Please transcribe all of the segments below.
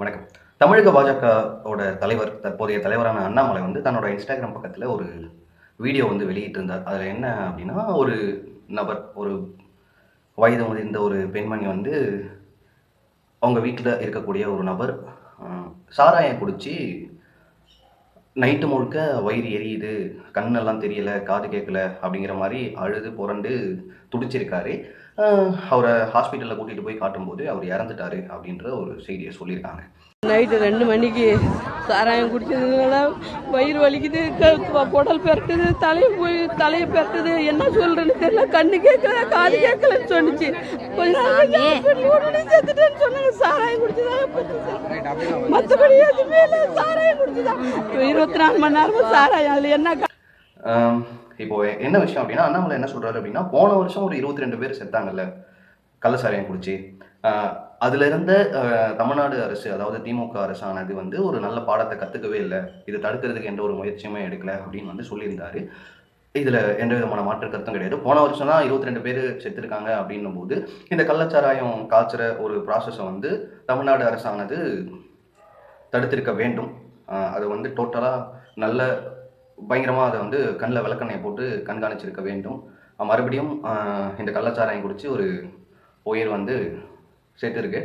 வணக்கம். தமிழக பாஜகவோட தலைவர் தற்போதைய தலைவரான அண்ணாமலை வந்து தன்னோட இன்ஸ்டாகிராம் பக்கத்தில் ஒரு வீடியோ வந்து வெளியிட்டிருந்தார். அதில் என்ன அப்படின்னா ஒரு நபர் ஒரு வயது முதிர்ந்த ஒரு பெண்மணி வந்து அவங்க வீட்டில் இருக்கக்கூடிய ஒரு நபர் சாராயம் குடித்து நைட்டு முழுக்க வயிறு எரியுது கண்ணெல்லாம் தெரியல காது கேட்கல அப்படிங்கிற மாதிரி அழுது புரண்டு துடிச்சிருக்காரு. அவரை ஹாஸ்பிட்டலில் கூட்டிகிட்டு போய் காட்டும்போது அவர் இறந்துட்டாரு அப்படின்ற ஒரு செய்தியை சொல்லியிருக்காங்க. நைட்டு ரெண்டு மணிக்கு சாராயம் குடிச்சதுனால வயிறு வலிக்குது குடல் பெரட்டுது தலையை போய் தலையை பெரட்டுது. என்ன சொல்றேன்னு தெரியல. கண்ணு கேட்கல காது கேட்கலன்னு சொன்னுச்சு. கொஞ்ச செத்துட்டேன்னு சொன்னாங்க. சாராயம் குடிச்சதாக மற்றபடி எதுவுமே இல்லை. சாராயம் குடிச்சுதான் இருபத்தி நாலு மணி நேரமும் சாராயம். அதில் என்ன இப்போ என்ன விஷயம் அப்படின்னா அண்ணாமலை என்ன சொல்றாரு அப்படின்னா போன வருஷம் ஒரு இருபத்தி ரெண்டு பேர் செத்தாங்கல்ல. கள்ளசாராயம் குடிச்சு. ஆஹ், அதுல இருந்த தமிழ்நாடு அரசு அதாவது திமுக அரசானது வந்து ஒரு நல்ல பாடத்தை கத்துக்கவே இல்லை. இது தடுக்கிறதுக்கு எந்த ஒரு முயற்சியுமே எடுக்கல அப்படின்னு வந்து சொல்லியிருந்தாரு. இதுல எந்த விதமான மாற்று கருத்தும் கிடையாது. போன வருஷம் தான் இருபத்தி ரெண்டு பேர் செத்துருக்காங்க அப்படின்னும் போது இந்த கள்ளச்சாராயம் காய்ச்சுற ஒரு ப்ராசஸை வந்து தமிழ்நாடு அரசானது தடுத்திருக்க வேண்டும். அதை வந்து டோட்டலாக நல்ல பயங்கரமாக அதை வந்து கண்ணில் விளக்கெண்ணெய் போட்டு கண்காணிச்சிருக்க வேண்டும். மறுபடியும் இந்த கள்ளச்சாராயம் குடிச்சு ஒரு உயிர் வந்து சேர்த்துருக்கு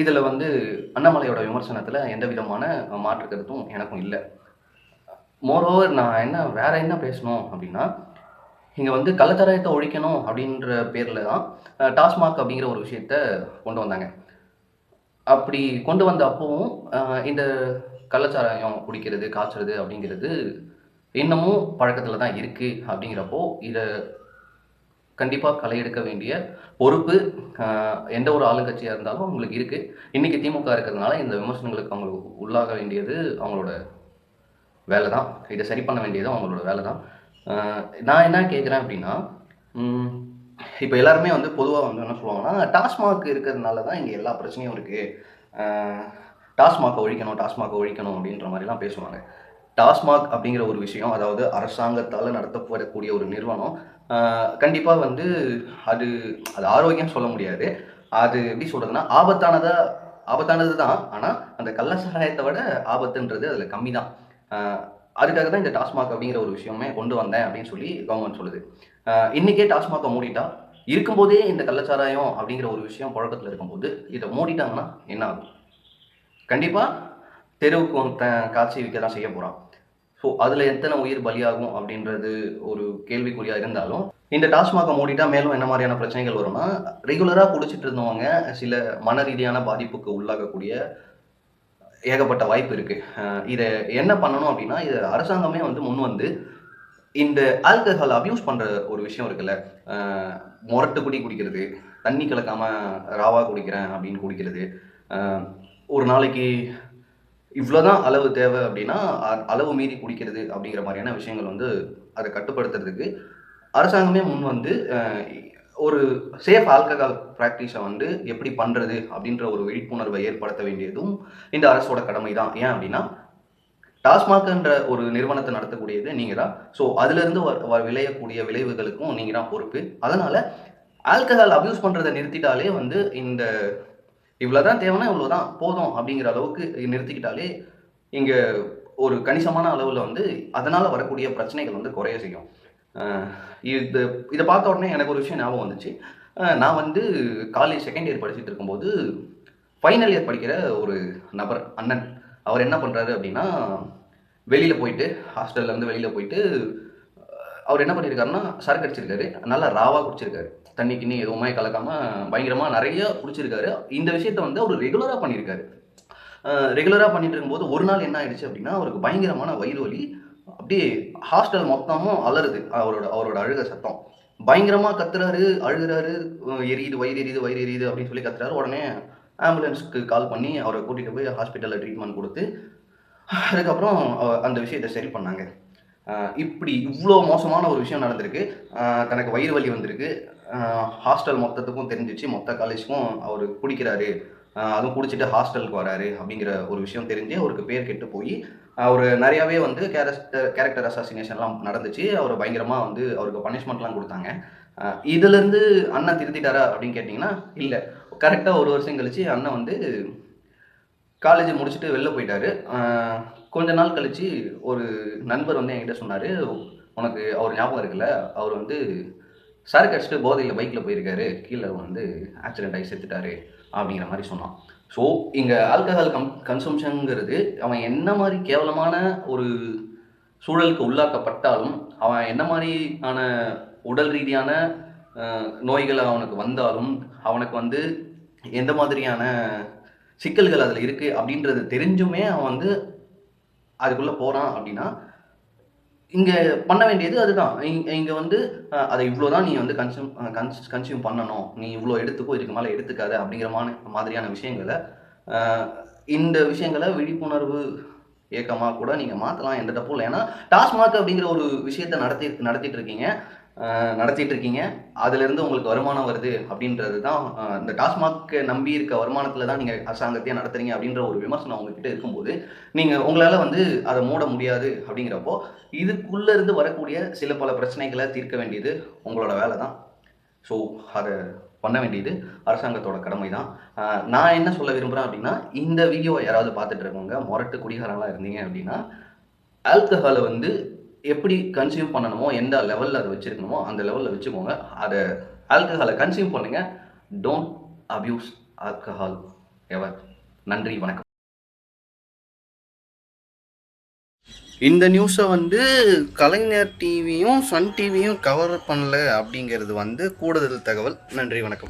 இதில் வந்து அண்ணாமலையோட விமர்சனத்தில் எந்த விதமான மாற்று கருத்தும் எனக்கும் இல்லை. மோரோவர் நான் என்ன வேற என்ன பேசணும் அப்படின்னா இங்கே வந்து கள்ளச்சாராயத்தை ஒழிக்கணும் அப்படின்ற பேரில் தான் டாஸ்மாக் அப்படிங்கிற ஒரு விஷயத்த கொண்டு வந்தாங்க. அப்படி கொண்டு வந்த அப்பவும் இந்த கள்ளச்சாராயம் குடிக்கிறது காய்ச்சறது அப்படிங்கிறது இன்னமும் பழக்கத்தில் தான் இருக்குது அப்படிங்கிறப்போ இதை கண்டிப்பாக களை எடுக்க வேண்டிய பொறுப்பு எந்த ஒரு ஆளுங்கட்சியாக இருந்தாலும் அவங்களுக்கு இருக்குது இன்றைக்கி திமுக இருக்கிறதுனால இந்த விமர்சனங்களுக்கு அவங்களுக்கு உள்ளாக வேண்டியது அவங்களோட வேலை தான் இதை சரி பண்ண வேண்டியது அவங்களோட வேலை தான் நான் என்ன கேட்குறேன் அப்படின்னா இப்போ எல்லாருமே வந்து பொதுவாக வந்து என்ன சொல்லுவாங்கன்னா டாஸ்மாக் இருக்கிறதுனால தான் இங்கே எல்லா பிரச்சனையும் இருக்குது டாஸ்மாகை ஒழிக்கணும் டாஸ்மாகை ஒழிக்கணும் அப்படின்ற மாதிரிலாம் பேசுவாங்க. டாஸ்மாக் அப்படிங்கிற ஒரு விஷயம் அதாவது அரசாங்கத்தால் நடத்தப்படக்கூடிய ஒரு நிறுவனம் கண்டிப்பாக வந்து அது அது ஆரோக்கியம் சொல்ல முடியாது. அது எப்படி சொல்கிறதுனா ஆபத்தானதாக ஆபத்தானது தான். ஆனால் அந்த கள்ள சாராயத்தை விட ஆபத்துன்றது அதில் கம்மி தான். அதுக்காக தான் இந்த டாஸ்மாக் அப்படிங்கிற ஒரு விஷயமே கொண்டு வந்தேன் அப்படின்னு சொல்லி கவர்மெண்ட் சொல்லுது. இன்றைக்கே இன்னைக்கே டாஸ்மாகை மூடிட்டா இருக்கும்போதே இந்த கள்ளச்சாராயம் அப்படிங்கிற ஒரு விஷயம் புழக்கத்தில் இருக்கும்போது இதை மூடிட்டாங்கன்னா என்ன ஆகும்? கண்டிப்பாக தெருவுக்கு ஒருத்தன் காட்சி விற்க தான் செய்ய போகிறான் ஸோ அதில் எத்தனை உயிர் பலியாகும் அப்படின்றது ஒரு கேள்விக்குறியாக இருந்தாலும் இந்த டாஸ்மாகை மூடிட்டா மேலும் என்ன மாதிரியான பிரச்சனைகள் வரும்னா ரெகுலராக குடிச்சிட்டு இருந்தவங்க சில மன ரீதியான பாதிப்புக்கு உள்ளாகக்கூடிய ஏகப்பட்ட வாய்ப்பு இருக்கு. இதை என்ன பண்ணணும் அப்படின்னா இதை அரசாங்கமே வந்து முன் வந்து இந்த ஆல்கஹால் அப்யூஸ் பண்ற ஒரு விஷயம் இருக்குல்ல முரட்டு குடி குடிக்கிறது தண்ணி கலக்காம ராவா குடிக்கிறேன் அப்படின்னு குடிக்கிறது ஒரு நாளைக்கு இவ்வளோதான் அளவு தேவை அப்படின்னா அ- அளவு மீறி குடிக்கிறது அப்படிங்கிற மாதிரியான விஷயங்கள் வந்து அதை கட்டுப்படுத்துறதுக்கு அரசாங்கமே முன் வந்து ஒரு சேஃப் ஆல்கஹால் ப்ராக்டிஸை வந்து எப்படி பண்ணுறது அப்படின்ற ஒரு விழிப்புணர்வை ஏற்படுத்த வேண்டியதும் இந்த அரசோட கடமை தான் ஏன் அப்படின்னா டாஸ்மாக்ன்ற ஒரு நிறுவனத்தை நடத்தக்கூடியது நீங்கள் தான் ஸோ அதுலேருந்து வ வ- விளையக்கூடிய விளைவுகளுக்கும் நீங்கள் தான் பொறுப்பு. அதனால் ஆல்கஹால் அப்யூஸ் பண்ணுறதை நிறுத்திட்டாலே வந்து இந்த இவ்வளோதான் தேவைன்னா இவ்வளோதான் போதும் அப்படிங்கிற அளவுக்கு நிறுத்திக்கிட்டாலே இங்கே ஒரு கணிசமான அளவில் வந்து அதனால் வரக்கூடிய பிரச்சனைகள் வந்து குறைய செய்யும். இது இதை பார்த்த உடனே எனக்கு ஒரு விஷயம் ஞாபகம் வந்துச்சு. நான் வந்து காலேஜ் செகண்ட் இயர் படிச்சுட்டு இருக்கும்போது ஃபைனல் இயர் படிக்கிற ஒரு நபர் அண்ணன் அவர் என்ன பண்ணுறாரு அப்படின்னா வெளியில் போயிட்டு ஹாஸ்டல்லேருந்து வெளியில் போயிட்டு அவர் என்ன பண்ணியிருக்காருன்னா சரக்கு அடிச்சிருக்காரு நல்லா ராவாக குடிச்சிருக்காரு. தண்ணி கிண்ணி எதுவுமே கலக்காமல் பயங்கரமாக நிறைய குடிச்சிருக்காரு. இந்த விஷயத்த வந்து அவர் ரெகுலராக பண்ணியிருக்காரு ரெகுலராக பண்ணிட்டு இருக்கும்போது ஒரு நாள் என்ன ஆயிடுச்சு அப்படின்னா அவருக்கு பயங்கரமான வயிறு வலி அப்படியே ஹாஸ்டல் மொத்தமும் அலறுது. அவரோட அவரோட அழுக சத்தம். பயங்கரமாக கத்துறாரு அழுகுறாரு எரியுது வயிறு எரியுது வயிறு எரியுது அப்படின்னு சொல்லி கத்துறாரு. உடனே ஆம்புலன்ஸ்க்கு கால் பண்ணி அவரை கூட்டிகிட்டு போய் ஹாஸ்பிட்டலில் ட்ரீட்மெண்ட் கொடுத்து அதுக்கப்புறம் அந்த விஷயத்தை சரி பண்ணாங்க. இப்படி இவ்வளோ மோசமான ஒரு விஷயம் நடந்திருக்கு. தனக்கு வயிறு வலி வந்திருக்கு. ஹாஸ்டல் மொத்தத்துக்கும் தெரிஞ்சிச்சு. மொத்த காலேஜுக்கும் அவர் குடிக்கிறாரு. அதுவும் குடிச்சிட்டு ஹாஸ்டலுக்கு வராரு அப்படிங்கிற ஒரு விஷயம் தெரிஞ்சு அவருக்கு பேர் கெட்டு போய் அவர் நிறையாவே வந்து கேரக்டர் கேரக்டர் அசாசினேஷன்லாம் நடந்துச்சு. அவர் பயங்கரமாக வந்து அவருக்கு பனிஷ்மெண்ட்லாம் கொடுத்தாங்க. இதுலேருந்து அண்ணன் திருத்திட்டாரா அப்படின்னு கேட்டிங்கன்னா இல்லை. கரெக்டாக ஒரு வருஷம் கழிச்சு அண்ணன் வந்து காலேஜ் முடிச்சுட்டு வெளில போயிட்டாரு. கொஞ்ச நாள் கழிச்சு ஒரு நண்பர் வந்து என்கிட்ட சொன்னார் உனக்கு அவர் ஞாபகம் இருக்குல்ல? அவர் வந்து சரக்கு அடிச்சுட்டு போதையில் பைக்கில் போயிருக்காரு. கீழே வந்து ஆக்சிடென்ட் ஆகி செத்துட்டாரு. அப்படிங்கிற மாதிரி சொன்னான். ஸோ இங்கே ஆல்கஹால் கம் கன்சம்ஷனுங்கிறது அவன் என்ன மாதிரி கேவலமான ஒரு சூழலுக்கு உள்ளாக்கப்பட்டாலும் அவன் என்ன மாதிரியான உடல் ரீதியான நோய்கள் அவனுக்கு வந்தாலும் அவனுக்கு வந்து எந்த மாதிரியான சிக்கல்கள் அதில் இருக்குது அப்படின்றது தெரிஞ்சுமே அவன் வந்து அதுக்குள்ளே போகிறான் அப்படின்னா இங்கே பண்ண வேண்டியது அதுதான். இங்கே வந்து அதை இவ்வளோ தான் நீ வந்து கன்சியூம் கன்ஸ் கன்சியூம் பண்ணணும். நீ இவ்வளோ எடுத்துக்கோ இதுக்கு மேலே எடுத்துக்காத அப்படிங்கிற மாதிரியான விஷயங்களை இந்த விஷயங்களை விழிப்புணர்வு இயக்கமாக கூட நீங்கள் மாற்றலாம் எந்த தப்பும் இல்லை. ஏன்னா டாஸ்மாக் அப்படிங்கிற ஒரு விஷயத்தை நடத்தி நடத்திட்டு இருக்கீங்க. நடத்திட்டு இருக்கீங்க அதுலேருந்து உங்களுக்கு வருமானம் வருது அப்படின்றது தான் இந்த டாஸ்மாக் நம்பி இருக்க வருமானத்தில் தான் நீங்கள் அரசாங்கத்தையே நடத்துறீங்க அப்படின்ற ஒரு விமர்சனம் உங்ககிட்ட இருக்கும்போது நீங்கள் உங்களால் வந்து அதை மூட முடியாது அப்படிங்கிறப்போ இதுக்குள்ளே இருந்து வரக்கூடிய சில பல பிரச்சனைகளை தீர்க்க வேண்டியது உங்களோட வேலை தான். ஸோ அதை பண்ண வேண்டியது அரசாங்கத்தோட கடமை தான் நான் என்ன சொல்ல விரும்புகிறேன் அப்படின்னா இந்த வீடியோவை யாராவது பார்த்துட்டு இருக்கவங்க முரட்டு குடிகாரங்களாக இருந்தீங்க அப்படின்னா ஆல்கஹாலை வந்து எப்படி கன்சியூம் பண்ணணுமோ எந்த லெவலில் அதை வச்சுருக்கணுமோ அந்த லெவலில் வச்சுக்கோங்க. அதை ஆல்கஹாலை கன்சியூம் பண்ணுங்க. டோன்ட் அப்யூஸ் ஆல்கஹால் எவர் நன்றி வணக்கம். இந்த நியூஸை வந்து கலைஞர் டிவியும் சன் டிவியும் கவர் பண்ணல அப்படிங்கிறது வந்து கூடுதல் தகவல். நன்றி வணக்கம்.